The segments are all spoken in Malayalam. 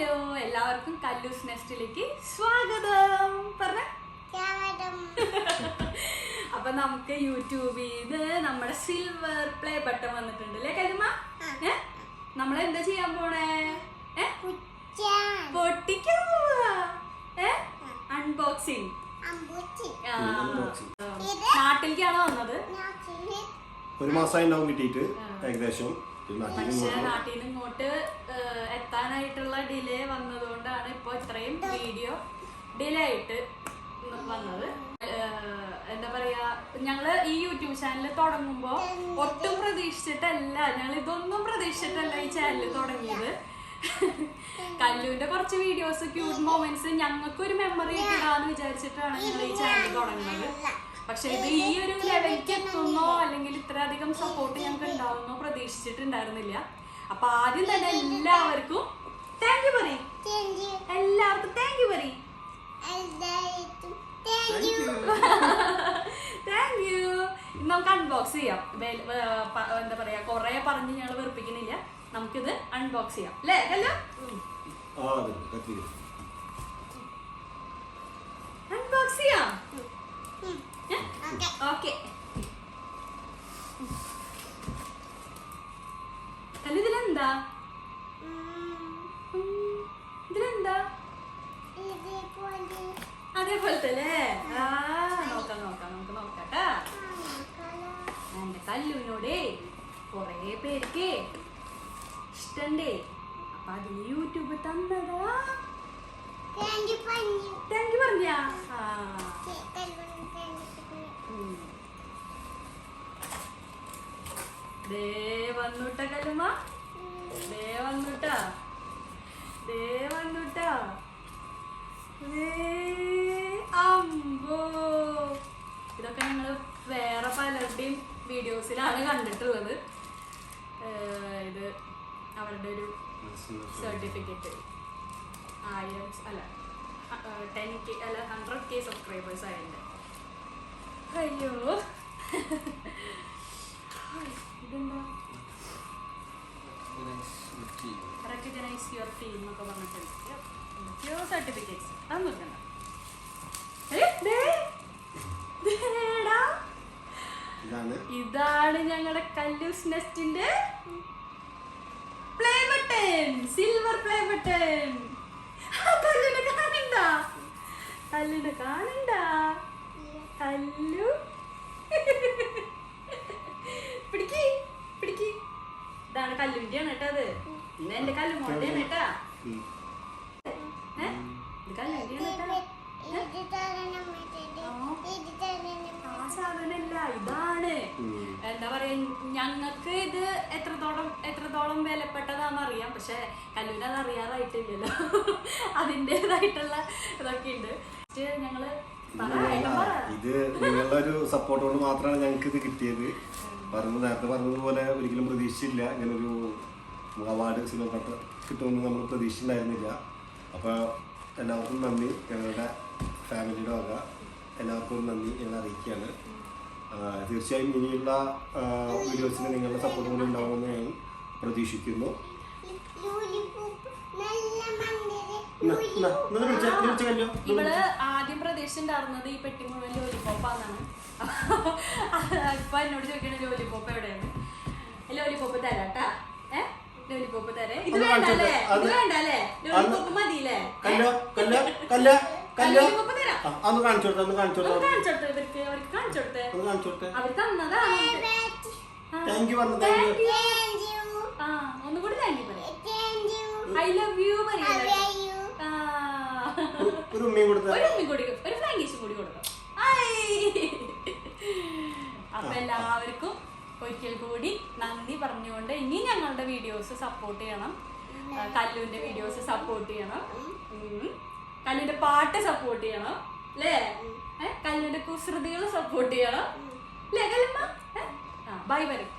ഹലോ എല്ലാവർക്കും കല്ലൂസ് നെസ്റ്റിലേക്ക് സ്വാഗതം. പറഞ്ഞ. അപ്പൊ നമുക്ക് യൂട്യൂബിൽ നിന്ന് നമ്മുടെ സിൽവർ പ്ലേ ബട്ടൺ വന്നിട്ടുണ്ട് അല്ലേ കരുമ നമ്മൾ നമ്മളെന്താ ചെയ്യാൻ പോണേ? പൊട്ടിക്കാൻ. പോവാ. അൺബോക്സിങ്. നാട്ടിലേക്കാണ് വന്നത്? ഒരു മാസമായി ഉണ്ടാവും കിട്ടിയിട്ട് ഏകദേശം. പക്ഷെ നിന്ന് നാട്ടിൽ നിന്ന് ഇങ്ങോട്ട് എത്താനായിട്ടുള്ള ഡിലേ വന്നതുകൊണ്ടാണ് ഇപ്പൊ ഇത്രയും വീഡിയോ ഡിലേ ആയിട്ട് വന്നത് എന്താ പറയാ ഞങ്ങൾ ഈ യൂട്യൂബ് ചാനൽ തുടങ്ങുമ്പോ ഒട്ടും പ്രതീക്ഷിച്ചിട്ടല്ല. ഞങ്ങൾ ഇതൊന്നും പ്രതീക്ഷിച്ചിട്ടല്ല ഈ ചാനൽ തുടങ്ങിയത്. കല്ലുവിന്റെ കുറച്ച് വീഡിയോസ് ക്യൂട്ട് മൊമെന്റ്സ് ഞങ്ങൾക്ക് ഒരു മെമ്മറി ഇടാന്ന് വിചാരിച്ചിട്ടാണ് ഞങ്ങൾ ഈ ചാനൽ തുടങ്ങുന്നത്. പക്ഷെ ഇത് ഈ ഒരു ലെവലിലേക്ക് എത്തുന്നോ അല്ലെങ്കിൽ ഇത്രയധികം സപ്പോർട്ട് ഞങ്ങൾക്ക് പ്രതീക്ഷിച്ചിട്ടുണ്ടായിരുന്നില്ല അപ്പൊ ആദ്യം തന്നെ എല്ലാവർക്കും താങ്ക് യു പറയും. എല്ലാവർക്കും താങ്ക് യു പറയും. താങ്ക് യു നമുക്ക് അൺബോക്സ് ചെയ്യാം. എന്താ പറയാ കൊറേ പറഞ്ഞ് ഞങ്ങൾ വെറുപ്പിക്കുന്നില്ല. നമുക്കിത് അൺബോക്സ് ചെയ്യാം. അല്ലേ ഹലോ? ആ അതെ കത്തിരി അൺബോക്സ് ചെയ്യാം. ഓക്കെ അല്ല ഇതിലെന്താ ഇതിലെന്താ അതേപോലത്തെ അല്ലേ ആ നോക്കാം നോക്കാം നമുക്ക് നോക്കാട്ടാ. എന്റെ കല്ലുവിനോടേ കൊറേ പേർക്ക് ഇഷ്ടണ്ടേ. അപ്പൊ അത് യൂട്യൂബ് തന്നതാ. താങ്ക് യു പറഞ്ഞാ. ദേ വന്നുട്ട കല്ലുമ്മ. ദേ വന്നുട്ട. ദേ വന്നുട്ട. അമ്പോ. ഇതൊക്കെ ഞങ്ങൾ വേറെ പലരുടെയും വീഡിയോസിലാണ് കണ്ടിട്ടുള്ളത്. ഇത് അവരുടെ ഒരു സർട്ടിഫിക്കറ്റ് ആയിരം അല്ല ടെൻ കെ അല്ല ഹൺഡ്രഡ് കെ സബ്സ്ക്രൈബേഴ്സ് ആയതിന്റെ അയ്യോ. ഇതെന്താ? റെക്കഗ്നൈസ് യുവർ ടീം എന്നൊക്കെ പറഞ്ഞിട്ടുണ്ട് എന്തൊക്കെയോ സർട്ടിഫിക്കറ്റ്സ് ദേടാ. ഇതാണ് ഇതാണ് ഞങ്ങളുടെ കല്ലൂസ് നെസ്റ്റിന്റെ play button silver play button കല്ലിന് കാണണ്ട കല്ലിന് കാണണ്ട കല്ലു. പിടിക്ക് പിടിക്ക്. ഇതാണ് കല്ലുവിന്റെയാണ് കേട്ടോ അത്. ഇത് എന്റെ കല്ല് കല്ലുവിന്റെയാണ് കേട്ടാ. ഇതാണ്. എന്താ പറയാ ഞങ്ങൾക്ക് ഇത് എത്രത്തോളം എത്രത്തോളം വിലപ്പെട്ടതാണെന്ന് അറിയാം. പക്ഷെ കല്ലൂര് അത് അറിയാറായിട്ടില്ലല്ലോ. അതിന്റെതായിട്ടുള്ള ഇതൊക്കെ ഉണ്ട്. ഞങ്ങൾ ഇത് നിങ്ങളുടെ ഒരു സപ്പോർട്ട് കൊണ്ട് മാത്രമാണ് ഞങ്ങൾക്ക് ഇത് കിട്ടിയത് പറഞ്ഞു നേരത്തെ പറഞ്ഞതുപോലെ ഒരിക്കലും പ്രതീക്ഷിച്ചില്ല. ഇങ്ങനെ ഒരു അവാർഡ് സിനിമ കിട്ടുമെന്ന് നമ്മൾ പ്രതീക്ഷിച്ചിട്ടുണ്ടായിരുന്നില്ല. അപ്പോൾ എല്ലാവർക്കും നന്ദി. ഞങ്ങളുടെ ഫാമിലിയുടെ വക എല്ലാവർക്കും നന്ദി ഞങ്ങൾ അറിയിക്കുകയാണ്. തീർച്ചയായും ഇനിയുള്ള വീഡിയോസിന് നിങ്ങളുടെ സപ്പോർട്ട് കൂടി ഉണ്ടാവുമെന്ന് ഞാൻ പ്രതീക്ഷിക്കുന്നു. ഇവൾ ആദ്യം പ്രതീക്ഷിച്ചിട്ടുണ്ടായിരുന്നത് ഈ പെട്ടി മുഴുവൻ ലോലിപ്പോപ്പാന്നാണ് ഇപ്പൊ എന്നോട് ചോദിക്കണ ലോലിപ്പോപ്പ് എവിടെയാണ്? ലോലിപ്പോപ്പ് തരാട്ടാ തരേ ഇത് ഒന്ന് കാണിച്ചു വേണ്ടല്ലേ? അത് ഇത് വേണ്ടല്ലേ? ലോലിപ്പോപ്പ് മതിയില്ലേ? കല്ല കല്ല കല്ല കല്ല. ലോലിപ്പോപ്പ് തരാം ആ, അന്ന് കാണിച്ചു കൊടുത്തേ ഒന്ന് കാണിച്ചു ഒന്ന് കൊടുത്തേ. കാണിച്ചു കൊടുത്തേ ഇവർക്ക് അവർക്ക് കാണിച്ചു കൊടുത്തേ. ഒന്ന് കാണിച്ചു കൊടുത്തേ. അവർ തന്നതാണ്. താങ്ക് യു പറഞ്ഞു താങ്ക് യു ആ ഒന്നുകൂടി താങ്ക് യു പറയാം. ഐ ലവ് യു പറയാം ആ. ഒരു ഉമ്മയും കൊടുത്തേ ഒരു ഒരു ഫ്രാങ്കീസും കൂടി കൊടുക്കാം. അപ്പൊ എല്ലാവർക്കും ഒരിക്കൽ കൂടി നന്ദി പറഞ്ഞുകൊണ്ട് ഇനി ഞങ്ങളുടെ വീഡിയോസ് സപ്പോർട്ട് ചെയ്യണം കല്ലുവിന്റെ വീഡിയോസ് സപ്പോർട്ട് ചെയ്യണം. കല്ലുവിന്റെ പാട്ട് സപ്പോർട്ട് ചെയ്യണം അല്ലേ? കല്ലുവിന്റെ കുസൃതികൾ സപ്പോർട്ട് ചെയ്യണം അല്ലേ കല്ലമ്മ ആ ബൈ വരും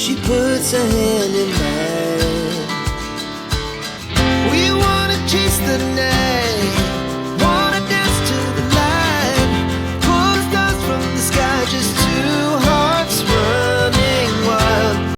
She puts her hand in mine. We wanna chase the night.